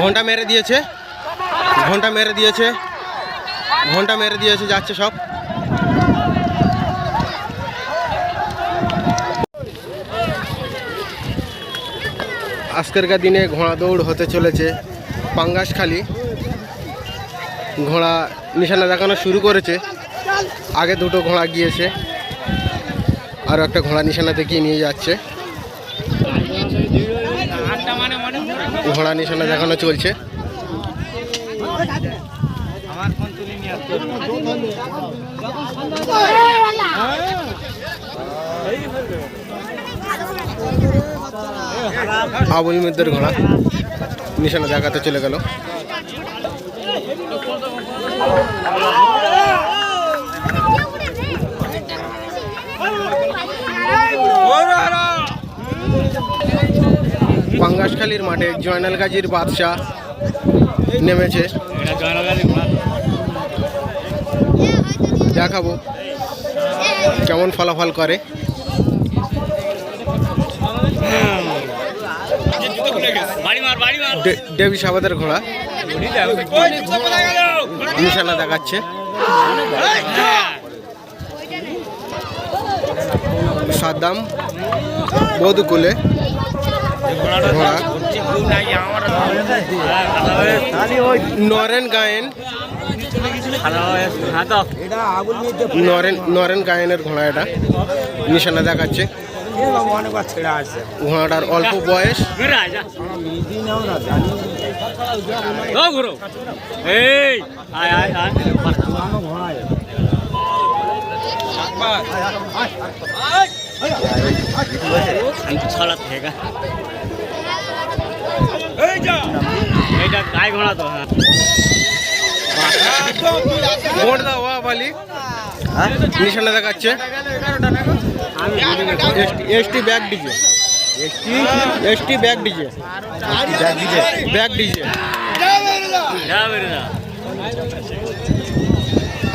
ঘণ্টা মেরে দিয়েছে। ঘণ্টা মেরে দিয়েছে। ঘণ্টা মেরে দিয়েছে, যাচ্ছে সব। আজকেরকার দিনে ঘোড়া দৌড় হতে চলেছে পাঙ্গাসখালি ঘোড়া নিশানা দেখানো শুরু করেছে। আগে দুটো ঘোড়া গিয়েছে। আর একটা ঘোড়া নিশানা দেখিয়ে নিয়ে যাচ্ছে। ঘোড়া নিশানা দেখানো চলছে। আবুল মিদ্দের ঘোড়া নিশানা দেখাতে চলে গেল। পাঙ্গাসখালির মাঠে জয়নাল গাজীর বাদশাহ নেমেছে। দেখাবো কেমন ফলাফল করে। ডেভি সাবাদের ঘোড়া। নিশানা দেখাচ্ছে। সাদ্দাম বধুকুলে ঘোড়া নরেন গায়েন নরেন নরেন গায়েনের ঘোড়া এটা নিশানা দেখাচ্ছে ঘোড়াটার অল্প বয়স ঘুরো এই আয় আয় আয়। ছড়া থেকে এইটা। গায়ে ঘোড়া তো হ্যাঁ। ভোট দাও বাবা বালি। নিশানা দেখাচ্ছে। এসটি bag DJ. ST? Bag DJ. Bag ডিজে। যা বেরে যা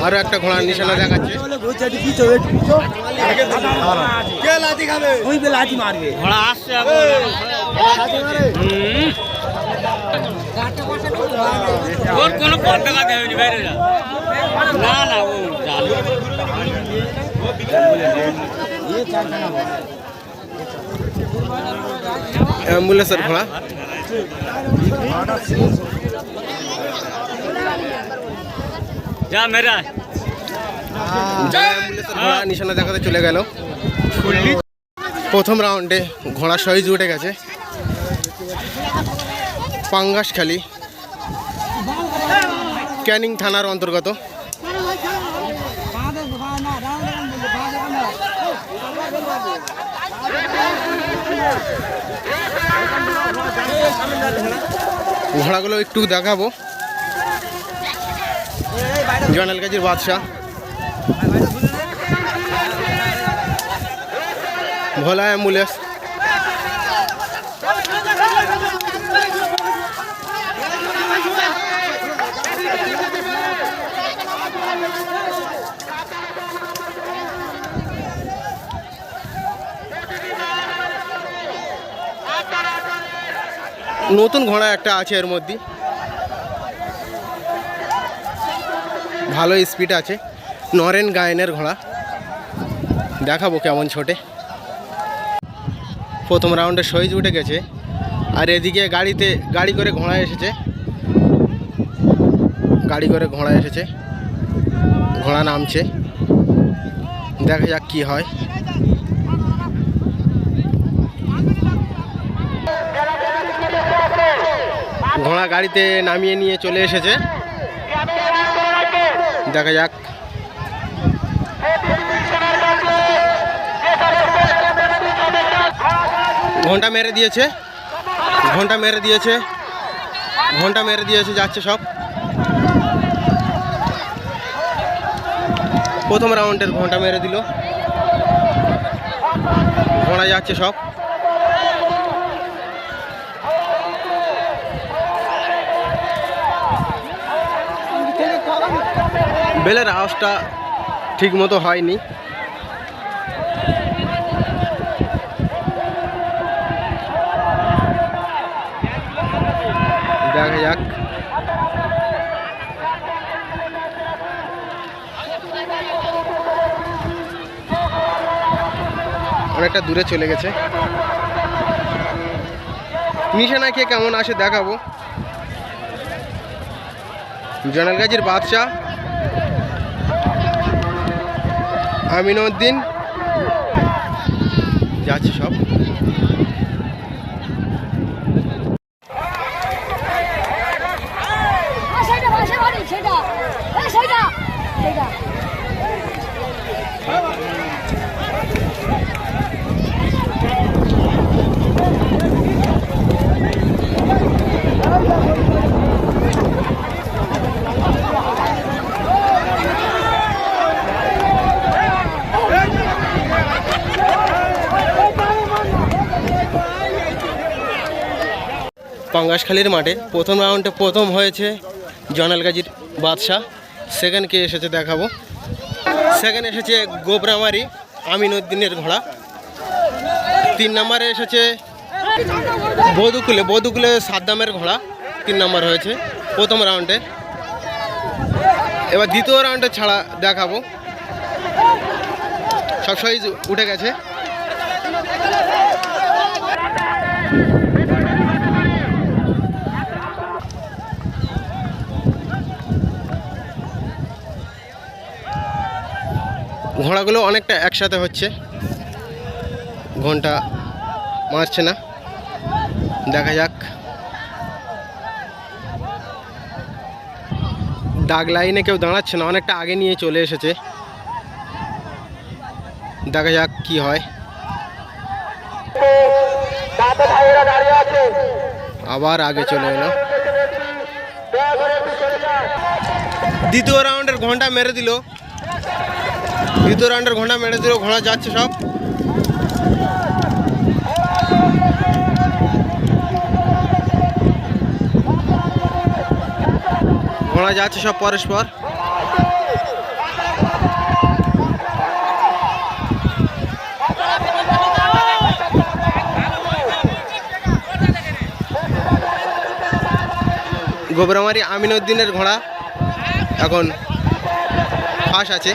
আরও একটা ঘোড়ার নিশানা দেখাচ্ছে। ঘোড়া আসছে। ওর কোনো হয়নি বাইরে না না ও জাল অ্যাম্বুলেন্সের ঘোড়া যা মেরা ঘোড়া নিশানা দেখাতে চলে গেল। প্রথম রাউন্ডে ঘোড়া সহিজ উঠে গেছে। পাঙ্গাসখালি ক্যানিং থানার অন্তর্গত? ঘোড়াগুলো একটু দেখাবো। জয়নাল গাজীর বাদশাহ। ভোলা অ্যাম্বুলেন্স। নতুন ঘোড়া একটা আছে এর মধ্যে। ভালো স্পিড আছে। নরেন গায়নের ঘোড়া। দেখাবো কেমন ছোটে। প্রথম রাউন্ডে সহিজ উঠে গেছে। আর এদিকে গাড়িতে গাড়ি করে ঘোড়া এসেছে। গাড়ি করে ঘোড়া এসেছে। ঘোড়া নামছে। দেখা যাক কি হয়। ঘোড়া গাড়িতে নামিয়ে নিয়ে চলে এসেছে। দেখা যাক। ঘণ্টা মেরে দিয়েছে। ঘণ্টা মেরে দিয়েছে। ঘণ্টা মেরে দিয়েছে, যাচ্ছে সব। প্রথম রাউন্ডের ঘণ্টা মেরে দিল। ঘোড়া যাচ্ছে সব। বেলের আওয়াজটা ঠিক মতো হয়নি। দেখা যাক। অনেকটা দূরে চলে গেছে। নিশানা কে কেমন আসে দেখাবো। জনাল গাজীর বাদশাহ আমিনউদ্দিন যাচ্ছি সব। পাঙ্গাসখালির মাঠে। প্রথম রাউন্ডে প্রথম হয়েছে জনাল গাজীর বাদশাহ। সেকেন্ড কে এসেছে দেখাবো। সেকেন্ড এসেছে গোবরামারি আমিনুদ্দিনের ঘোড়া। তিন নম্বরে এসেছে বধুকুলে বধুকুলে সাদ্দামের ঘোড়া তিন নম্বর হয়েছে প্রথম রাউন্ডে। এবার দ্বিতীয় রাউন্ডে ছাড়া দেখাবো। সব উঠে গেছে। ঘোড়াগুলো অনেকটা একসাথে হচ্ছে। ঘণ্টা মারছে না। দেখা যাক। দাগ লাইনে কেউ দাঁড়াচ্ছে না, অনেকটা আগে নিয়ে চলে এসেছে। দেখা যাক কি হয়। আবার আগে চলে এলো। দ্বিতীয় রাউন্ডের ঘণ্টা মেরে দিল। দ্বিতীয় রাউন্ডের ঘোড়া মেরে দিল, ঘোড়া যাচ্ছে সব। ঘোড়া যাচ্ছে সব পরস্পর। গোবরামারি আমিনুদ্দিনের ঘোড়া এখন ফাঁস আছে।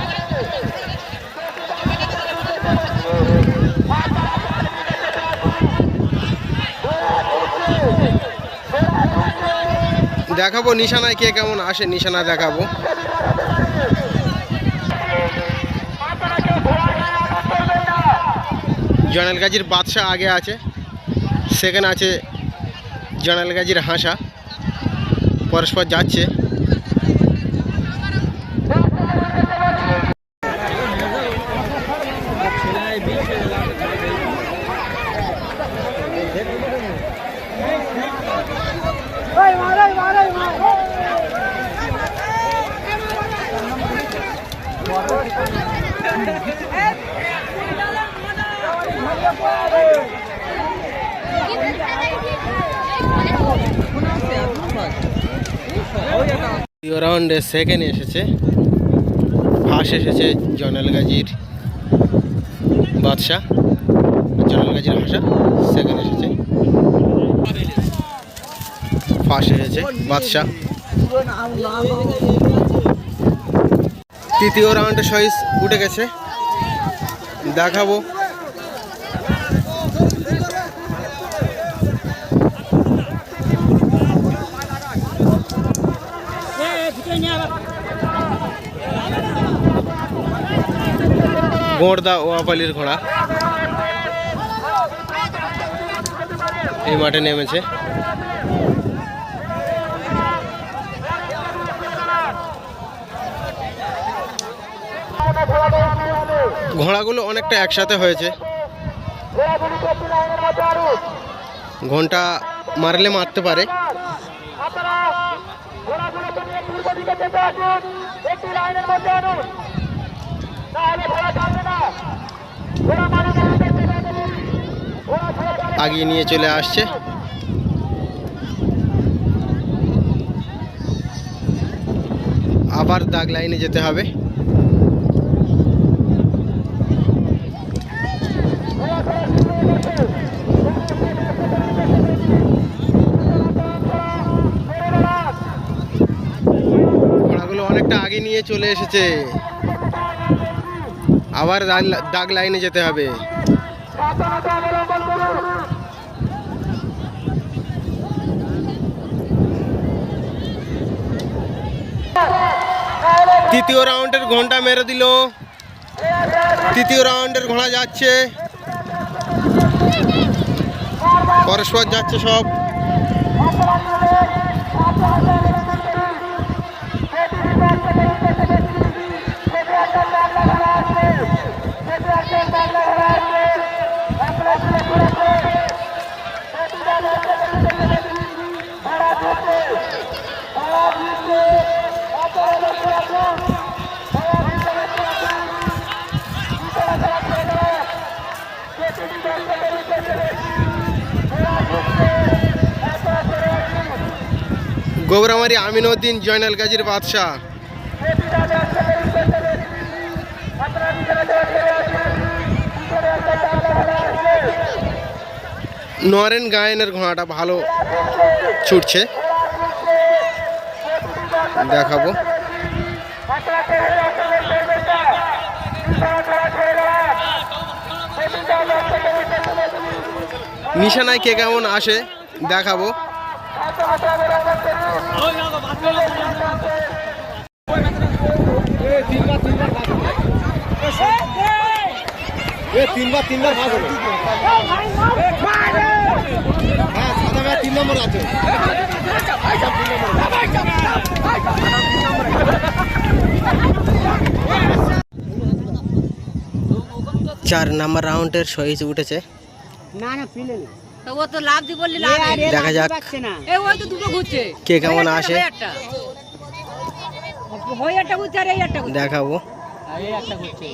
দেখাবো নিশানায় কে কেমন আসে, নিশানা দেখাবো। জনাল গাজীর বাদশাহ আগে আছে, সেখানে আছে জনাল গাজীর হাসা, পরস্পর যাচ্ছে ওই মারাই মারাই মার দ্বিতীয় রাউন্ডে সেকেন্ড এসেছে। ফার্স্ট এসেছে জনাল গাজীর বাদশাহ। জনাল গাজীর হাসা সেকেন্ড এসেছে। ফার্স্ট এসেছে বাদশাহ। তৃতীয় রাউন্ডে সহিস উঠে গেছে। দেখাবো। গোড়দা ওয়াপালির ঘোড়া। এই মাঠে নেমেছে। ঘোড়াগুলো অনেকটা একসাথে হয়েছে। ঘণ্টা মারলে মারতে পারে। আগিয়ে নিয়ে চলে আসছে। আবার দাগ লাইনে যেতে হবে। আগে নিয়ে চলে এসেছে। আবার দাগ- লাইনে যেতে হবে। তৃতীয় রাউন্ডের ঘণ্টা মেরে দিল। তৃতীয় রাউন্ডের ঘোড়া যাচ্ছে। পরস্পর যাচ্ছে সব। গোবরামারি আমিনউদ্দিন জয়নাল গাজীর বাদশাহ। নরেন গায়নের ঘোড়াটা ভালো ছুটছে। দেখাবো। নিশানায় কে কেমন আসে, দেখাবো। তিনবার তিনবার ভাগ হলো হ্যাঁ সাদা গায়ে তিন নম্বর আছে চার নাম্বার রাউন্ডের সহিজ উঠেছে তো ও তো লাভ দি বললি লাভ দেখা যাক। এই ওই তো দুটো ঘুরছে। কে কেমন আসে? দেখাবো। এই একটা ঘুরছে।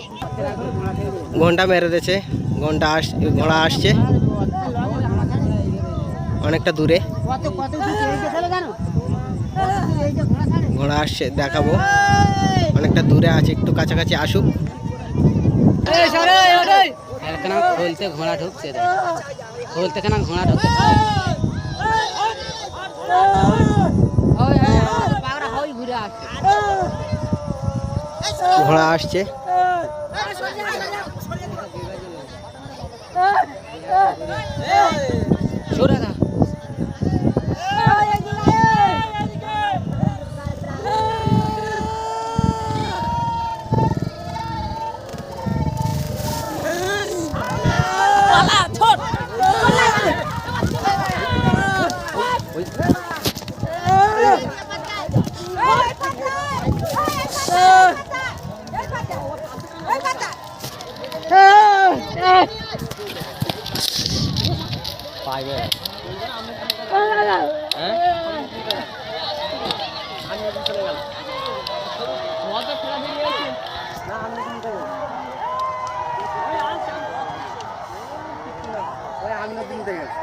ঘণ্টা মেরে দিয়েছে। ঘণ্টা আস ঘোড়া আসছে। অনেকটা দূরে। ঘোড়া আসছে দেখাবো। অনেকটা দূরে আছে একটু কাছাকাছি আসুক। ঘোড়া ঢুকছে। রে খুলতে কেন ঘোড়া ঢোকে ঘোড়া আসছে সরে কিনতে গেছে।